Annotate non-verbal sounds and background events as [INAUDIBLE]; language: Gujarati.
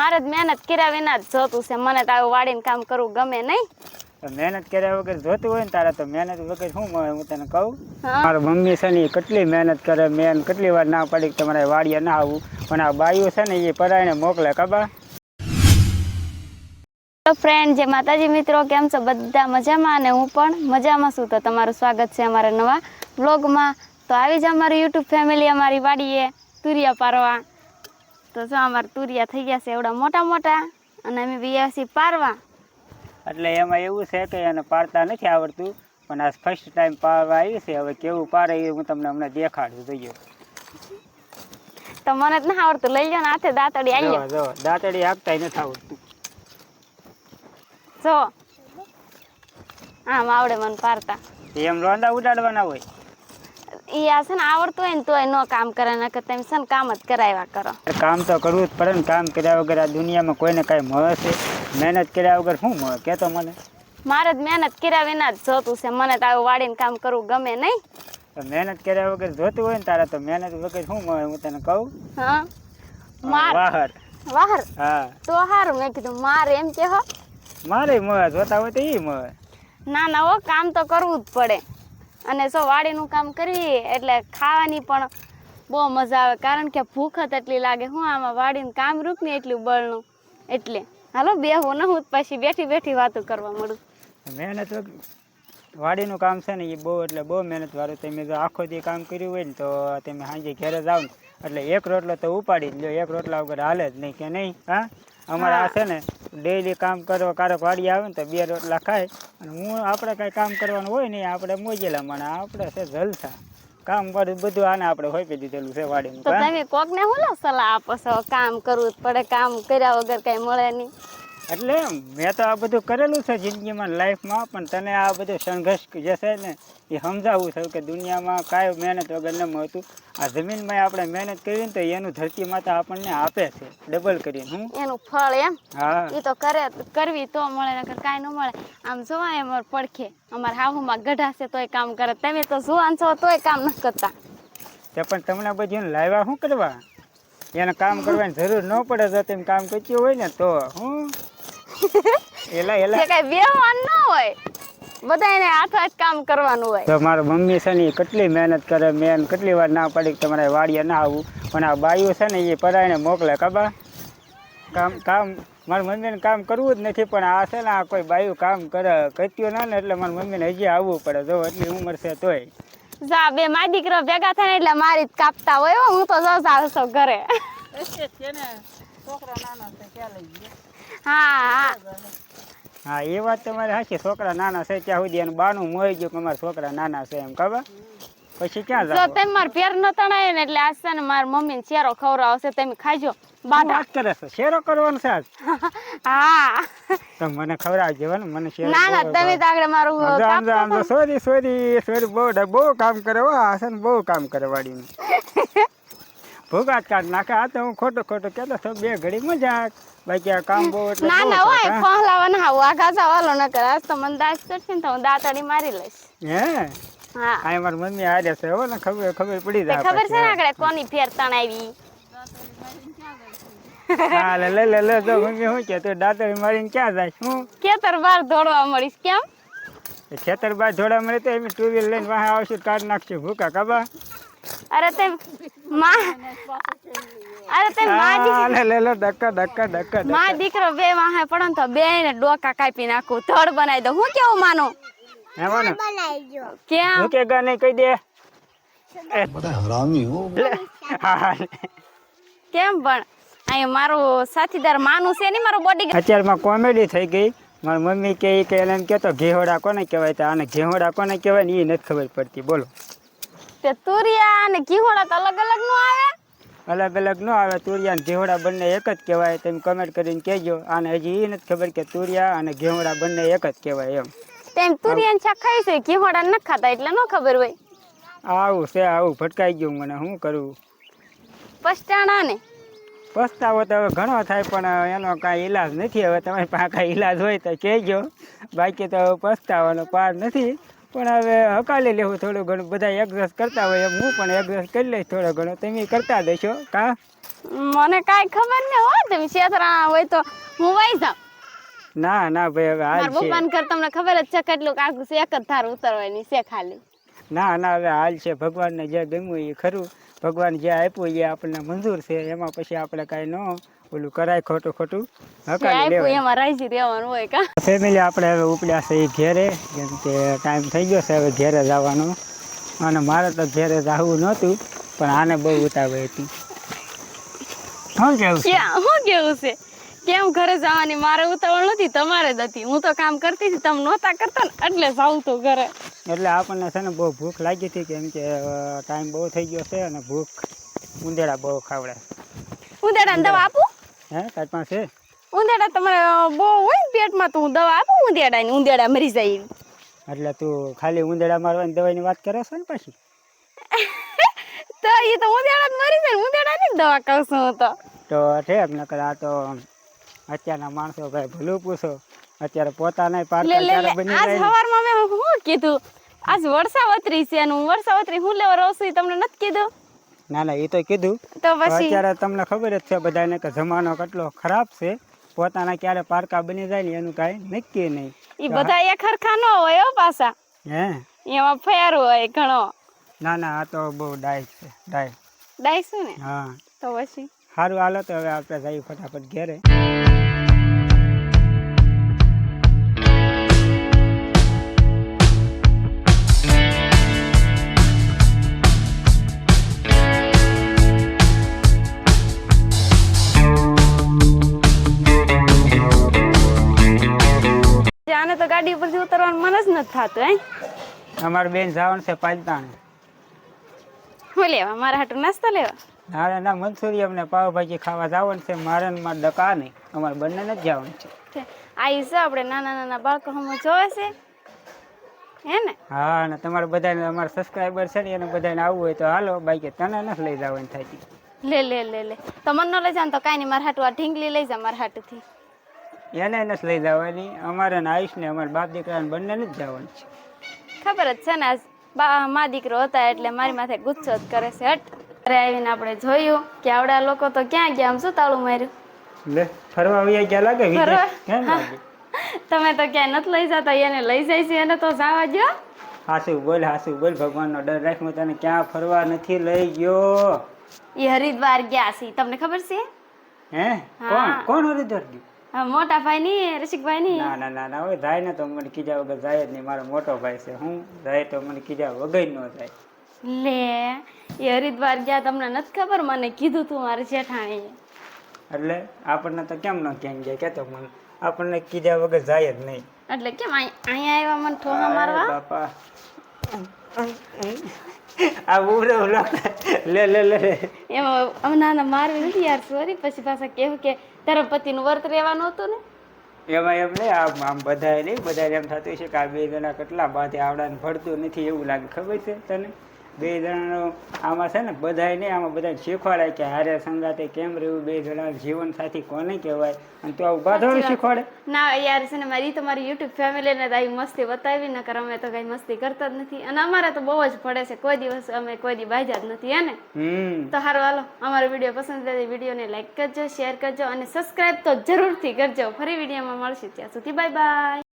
મારે જ મહેનત કર્યા વિના જ જોતું છે. મને તો આવું વાડીને કામ કરવું ગમે નહીં. મહેનત કર્યા વગર જોતું હોય ને તારે તો મહેનત વગર શું મળે હું તને કહું? મારા મમ્મી છે ને એ કેટલી મહેનત કરે મેં કેટલી વાર ના પડી કે તમારે વાડીએ ના આવવું. પણ આ બાઈઓ છે ને એ પરાયને મોકલે કબા તો ફ્રેન્ડ જે માતાજી મિત્રો કેમ છો? બધા મજામાં અને હું પણ મજામાં છું. તો તમારું સ્વાગત છે અમારા નવા બ્લોગમાં તો આવી જ અમારી યુટ્યુબ ફેમિલી અમારી વાડીએ તુરિયા પારવા. તો જો અમારા તુરિયા થઈ ગયા છે એવડા મોટા મોટા અને અમે બી છીએ પારવા. એટલે એમાં એવું છે કે એને પારતા નથી આવડતું પણ આ ફર્સ્ટ ટાઈમ પાડવા આવી છે હવે કેવું પાડે એ હું તમને હમણાં દેખાડું જોઈએ તો મને જ ના આવડતું લઈ લો ને હાથે દાંતડી આવી જો દાંતડી આપતા નથી આવડતું. જો આમ આવડે મને પારતા. એમ રોંદા ઉડાડવાના હોય. ઈ આ છે ને આવડતું હોય ને તોય ન કામ કરે કે તમે છે ને કામ જ કરાવ્યા કરો. કામ તો કરવું જ પડે ને કામ કર્યા વગર આ દુનિયામાં કોઈને કાંઈ મળે છે? મહેનત કર્યા વગર શું મળે? કહેતો મને. મારે જ મહેનત કર્યા વિના જ જોતું છે. મને તો આવું વાડીને કામ કરવું ગમે નહીં. તો મહેનત કર્યા વગર જોતું હોય ને તારે તો મહેનત વગર શું મળે? હું તને કહું? હા? માર વાહર. વાહર? હા. તો સારું મેં કીધું મારે એમ કે હો મારે મળે જોતા હોય તો એ મળે. ના ના હો કામ તો કરવું જ પડે. અને જો વાડીનું કામ કરીએ એટલે ખાવાની પણ બહુ મજા આવે. કારણ કે ભૂખ જ એટલી લાગે. હું આમાં વાડીનું કામ રૂક ને એટલું બળનું. એટલે હાલો બેહું, ન હું પછી બેઠી બેઠી વાતો કરવા મળું. મહેનત વાડીનું કામ છે ને એ બહુ એટલે બહુ મહેનત વાળું. તમે જો આખો દી કામ કર્યું હોય ને તો તમે સાંજે ઘરે જાઓ ને. એટલે એક રોટલો તો ઉપાડી જ લો એક રોટલા વગર હાલે જ નહીં કે નહીં? હા? અમારે આ છે ને ડેઈલી કામ કરવા કારક વાડી આવે ને તો બે રોટલા ખાય. અને હું આપણે કાંઈ કામ કરવાનું હોય નહીં આપણે મોજેલા મને આપણે છે જલસા. કામ કરું બધું આને આપણે હોપી દીધેલું છે વાડીનું તો તમે કોકને હું સલાહ આપો છો? કામ કરવું પડે કામ કર્યા વગર કઈ મળે નહીં. એટલે મેં તો આ બધું કરેલું છે જિંદગીમાં લાઈફમાં પણ તને આ બધું સંઘર્ષ જે છે ને એ સમજાવવું છે કે દુનિયામાં કાંઈ મહેનત વગર ન મળતું. આ જમીનમાં આપણે મહેનત કરી ને તો એનું ધરતી માતા આપણને આપે છે ડબલ કરીને હું? એનું ફળ એમ? હા. એ તો કરે કરવી તો મળે નકર કાંઈ ન મળે. આમ જોવા અમાર પડખે. અમાર હાહુમાં ગઢા છે તોય કામ કરે. તમે તો જુવાન છો તોય કામ ન કરતા. તે પણ તમને બધું લાવ્યા શું કરવા? એને કામ કરવાની જરૂર ન પડે જો તેમ કામ કરતી હોય ને તો હું? એલા એલા. કે કાંઈ બેહવાન ન હોય બધાને હાથ હાથ કામ કરવાનું હોય. તો મારા મમ્મી છે ને એ કેટલી મહેનત કરે મેં કેટલી વાર ના પડી કે તમારે વાડીએ ના આવવું. પણ આ બાઈઓ છે ને એ પરાયણે મોકલે કબા કામ કામ મારી મમ્મીને કામ કરવું જ નથી પણ આ છે ને આ કોઈ બાયું કામ કરે કત્યું ના ને એટલે મારી મમ્મીને હજી આવવું પડે. જો એટલી ઉંમર છે તોય. જા બે મારા દીકરો ભેગા થાય ને એટલે મારી જ કાપતા હોય હું તો જો ચાલશો ઘરે. હા હા હા. એ વાત તમારે સાચી. છોકરા નાના છે ત્યાં સુધી એનું બાનું મોઈ ગયું કે અમારા છોકરા નાના છે એમ ખબર? પછી ક્યાં જો તમે માર પેર ન તણાય ને એટલે આજ છે ને મારા મમ્મીને ચેરો ખવડાવશે તમે ખાજો બાધા. કરે છે? શેરો કરવાનો છે આજ? હા. તો મને ખવડાવજો ને મને શેરો ના ના તમે તો આગળ મારું આમ જો, આમ સોરી સોરી સોરી બહુ બહુ કામ કરે હો આસન બહુ કામ કરે વાડીનું [LAUGHS] ભૂગાત કાઢ નાખે. આ તો હું ખોટો ખોટો કહેતો તો બે ઘડી મજાક. બાકી આ કામ બહુ એટલે ના ના હોય હા? ફહલાવા ના આવું આઘા ચાવાલો ન કરે. આજ તો મને દાસ કરશે ને તો હું દાંતડી મારી લઈશ. હે? હા. આ મારી મમ્મી હારે છે હો ને ખબર ખબર પડી જાય ખબર છે ને. આગળ કોની ફેર તણાવી? હા લે લે લે લે જો મમ્મી શું કે તો દાંતડી મારીને ક્યાં જાય શું ખેતર બહાર દોડવા મળીશ કેમ? ખેતર બહાર જોડા મળે તો એમ ટુ વ્હીલ લઈને વાહ આવશું કાઢ નાખશું ભૂકા કબા અરે તે માં અરે તે માં લે લે ડક્કા ડક્કા ડક્કા માં દીકરો બે વાહે પડન તો બે ને ડોકા કાપી નાખું ધડ બનાવી દો હું કેવું માનો? હે માનો બનાવી જો કેમ? હું કે ગને કહી દે. બધા હરામી હો. કેમ પણ? અહીં મારો સાથીદાર માનું છે ને મારું બોડી અત્યારમાં કોમેડી થઈ ગઈ. મારી મમ્મી કે કે એને એમ કહેતો ઘેહોડા કોને કહેવાય? તો આને ઘેહોડા કોને કહેવાય ને એ નથી ખબર પડતી. બોલો. તે તુરિયા અને ઘીહોડા તો અલગ અલગનું આવે. અલગ અલગ ન આવે. તુરિયા અને ઘેવડા બંને એક જ કહેવાય. તમે કમેન્ટ કરીને કહેજો. આને હજી એ નથી ખબર કે તુરિયા અને ઘેવડા બંને એક જ કહેવાય એમ. તેમ તુરિયા શાક ખાય છે ઘેવડા ન ખાતા એટલે ન ખબર હોય. આવું છે આવું ભટકાઈ ગયું મને. શું કરવું પસ્તાણા ને. પસ્તાવો તો હવે ઘણો થાય પણ એનો કાંઈ ઈલાજ નથી. હવે તમારી પાસે કાંઈ ઈલાજ હોય તો કહેજો. બાકી તો પસ્તાવાનો પાર નથી. પણ હવે હકાલી લેવું થોડું ઘણું. બધા એડજસ્ટ કરતા હોય હું પણ એડજસ્ટ કરી લઈશ થોડો ઘણો. તમે કરતા દેશો કા? મને કાંઈ ખબર ન હોય તમે શેતરા હોય તો હું વહી જાઉં. ના ના ભાઈ હવે હાલ છે. ભગવાન કર તમને ખબર જ છે કેટલું કાકુ છે એક જ ધાર ઉતરવાની છે ખાલી. ના ના હવે હાલ છે. ભગવાનને જે ગમ્યું એ ખરું. ભગવાન જે આપ્યું એ આપણને મંજૂર છે. એમાં પછી આપણે કાંઈ ન ઓલું કરાય ખોટું ખોટું. હકાવી લેવાય. એમાં રાજી રહેવાનું હોય કા? ફેમિલી આપણે હવે ઉપડ્યા છે એ ઘેરે કેમ કે ટાઈમ થઈ ગયો છે હવે ઘેરે જવાનો. અને મારે તો ઘેરે જવું નહોતું પણ આને બહુ ઉતાવળ હતી. શું કેવું? શું કેવું છે? કેમ ઘરે જવાની? મારે ઉતાવળ નથી તમારે જ હતી. હું તો કામ કરતી હતી તમે નહોતા કરતા ને એટલે જાઉં તો ઘરે. એટલે આપણને છે ને બહુ ભૂખ લાગી હતી કેમ કે ટાઈમ બહુ થઈ ગયો છે અને ભૂખ ઉંદેડા બહુ ખાવડે. ઉંદેડાને દવા આપું? હે પાસે? છે? ઉંદેડા તમારે બહુ હોય ને પેટમાં તો હું દવા આપું ઉંદેડાની ઉંદેડા મરી જાય એટલે તું ખાલી ઉંદેડા મારવાની દવાની વાત કરે છે ને પછી? [LAUGHS] તો એ તો ઉંદેડા મરી જાય ને ઉંદેડાની દવા કહું છું હું તો. તો ઠેક નકર આ તો અત્યારના માણસો ભાઈ ભૂલું પૂછો. અત્યારે પોતાના લે બની આજ સવારમાં મેં શું કીધું આજ વર્ષાવતરી છે અને હું વર્ષાવતરી હું લેવા રહું છું તમને નથી કીધું? ના ના એ તો કીધું. તો અત્યારે તમને ખબર જ છે બધાને કે જમાનો કેટલો ખરાબ છે. પોતાના ક્યારે પારકા બની જાય ને એનું કાઈ નક્કી નહીં. એ બધા એક હરખા ન હોય હો પાછા. હે. એમાં ફેર હોય ઘણો. ના ના આ તો બહુ ડાય છે ડાય. ડાયસું ને? હા. તો પછી? સારું હાલો તો હવે આપણે જઈએ ફટાફટ ઘેરે. ગાડી પરથી ઉતરવાનું મન જ નથી થતું હે અમારી બેન જવાનું છે પાલતાણે. હું લેવા? મારા હાટું નાસ્તા લેવા? ના ના મંચુરી અમને પાવભાજી ખાવા જવાનું છે. મારે ને મારા ડકા નહીં. અમારે બંને જ જવાનું છે. આઈ છે આપણે નાના નાના બાળકો હમણાં જોવે છે? હે ને? હા ને તમારે બધાને અમારા સબસ્ક્રાઈબર છે ને એને બધાને આવવું હોય તો હાલો બાઈકે તને નથી લઈ જવાનું થાય લે લે લે લે. તો મન ન લઈ જા તો કાંઈ નહીં. મારા હાટું આ ઢીંગલી લઈ જા મારા હાટુથી. એને નથી લઈ જવાની. અમારે ને આયુષ ને અમારા બાપ દીકરાને બંનેને જ જવાનું છે. ખબર જ છે ને બા મા દીકરો હતા એટલે મારી માથે ગુસ્સો જ કરે છે. હટ. ઘરે આવીને આપણે જોયું કે આવડા લોકો તો ક્યાં ગયા? આમ શું તાળું માર્યું? લે ફરવા આવ્યા ક્યાં લાગે વિદેશ કેમ લાગે? તમે તો ક્યાંય નથી લઈ જતા એને લઈ જાય છે એને તો જવા દો હાસુ બોલ હાસુ બોલ ભગવાનનો ડર રાખ હું તને ક્યાં ફરવા નથી લઈ ગયો? એ હરિદ્વાર ગયા છે તમને ખબર છે? હે. કોણ? કોણ હરિદ્વાર ગયું? મોટા ભાઈ ની રસિકભાઈ ની? ના ના ના ના હવે જાય ને તો મને કીધા વગર જાય જ નહીં. મારો મોટો ભાઈ છે. હું જાય તો મને કીધા વગર ન જાય. લે એ હરિદ્વાર ગયા તમને નથી ખબર? મને કીધું તું મારી જેઠાણીએ. એટલે આપણને તો કેમ ન ક્યાંય ગયા કેતો મને આપણને કીધા વગર જાય જ નહીં. એટલે કેમ અહીંયા આવ્યા મને ઠોહા મારવા? બાપા. આ ઉડો લે લે લે એમ અમે નાના મારવી નથી યાર સોરી પછી પાછા કેવું કે તારા પતિનું વર્ત રહેવાનું હતું ને? એમાં એમ નહીં, આમ આમ બધાય નહીં બધા એમ થતું છે કે આ બે જણા કેટલા બાધે આવડાને ભળતું નથી એવું લાગે. ખબર છે તને? બે જણાનો આમાં છે ને બધાય નહીં આમાં બધા શીખવાડાય કે હારે સંગાતે કેમ રહેવું બે જણા જીવન સાથી કોને કહેવાય? અને તો આવું બાંધવાનું શીખવાડે. ના યાર છે ને મારી તમારી યુટ્યુબ ફેમિલીને તો આવી મસ્તી બતાવી નકર અમે તો કઈ મસ્તી કરતા જ નથી. અને અમારે તો બહુ જ પડે છે. કોઈ દિવસ અમે કોઈ દી બાજ્યા જ નથી હે ને? તો હારું હાલો અમારો વીડિયો પસંદ વીડિયો વિડીયોને લાઈક કરજો શેર કરજો અને સબસ્ક્રાઈબ તો જરૂરથી કરજો. ફરી વિડીયોમાં મળશે ત્યાં સુધી. Bye bye